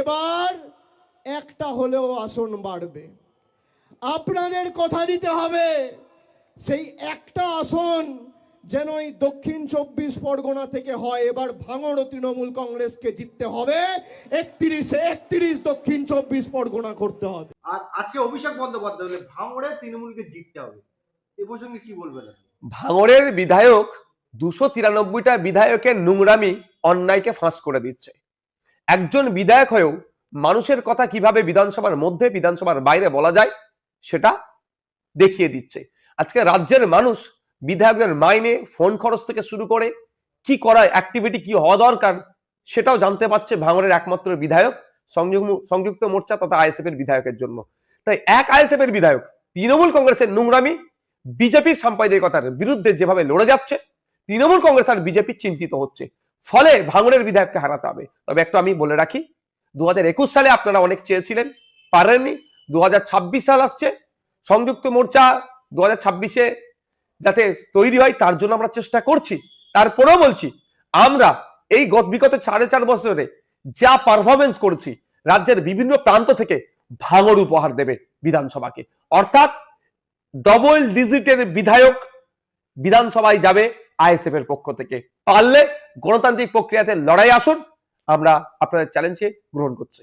এবার একটা হলেও আসন বাড়বে। আপনাদের কথা দিতে হবে সেই একটা আসন যেন এই দক্ষিণ চব্বিশ পরগনা থেকে হয়। এবার ভাঙড় ও তৃণমূল কংগ্রেসকে জিততে হবে একত্রিশে একত্রিশ দক্ষিণ চব্বিশ পরগনা করতে হবে। আর আজকে অভিষেক বন্দ্যোপাধ্যায় বলে ভাঙড়ে তৃণমূলকে জিততে হবে। এ প্রসঙ্গে কি বলবেন? ভাঙড়ের বিধায়ক দুশো তিরানব্বইটা বিধায়কের নোংরামি অন্যায়কে ফাঁস করে দিচ্ছে। একজন বিধায়ক হয়েও মানুষের কথা কীভাবে বিধানসভার মধ্যে, বিধানসভার বাইরে বলা যায়, সেটা দেখিয়ে দিচ্ছে। আজকে রাজ্যের মানুষ বিধায়কদের মাইনে, ফোন খরচ থেকে শুরু করে কি করা অ্যাক্টিভিটি কি হওয়া দরকার, সেটাও জানতে পারছে ভাঙড়ের একমাত্র বিধায়ক সংযুক্ত মোর্চা তথা আইএসএফ এর বিধায়কের জন্য। তাই এক আইএসএফ এর বিধায়ক তৃণমূল কংগ্রেসের নোংরামি, বিজেপির সাম্প্রদায়িকতার বিরুদ্ধে যেভাবে লড়ে যাচ্ছে, তৃণমূল কংগ্রেস আর বিজেপি চিন্তিত হচ্ছে। ফলে ভাঙড়ের বিধায়ককে হারাতে হবে। তবে একটু আমি বলে রাখি দু হাজার একুশ সালে আপনারা অনেক চেয়েছিলেন, পারেননি। দু হাজার ছাব্বিশ সাল আসছে, সংযুক্ত মোর্চা দু হাজার ছাব্বিশে যাতে তৈরি হয়, তার জন্য আমরা চেষ্টা করছি। তারপরেও বলছি, আমরা এই গত- বিগত সাড়ে চার বছরে যা পারফরমেন্স করছি, রাজ্যের বিভিন্ন প্রান্ত থেকে ভাঙড় উপহার দেবে বিধানসভাকে। অর্থাৎ ডবল ডিজিটের বিধায়ক বিধানসভায় যাবে। আইএসএফ এর পক্ষ থেকে পারলে গণতান্ত্রিক প্রক্রিয়াতে লড়াই আসুন। আমরা আপনাদের চ্যালেঞ্জকে গ্রহণ করছি।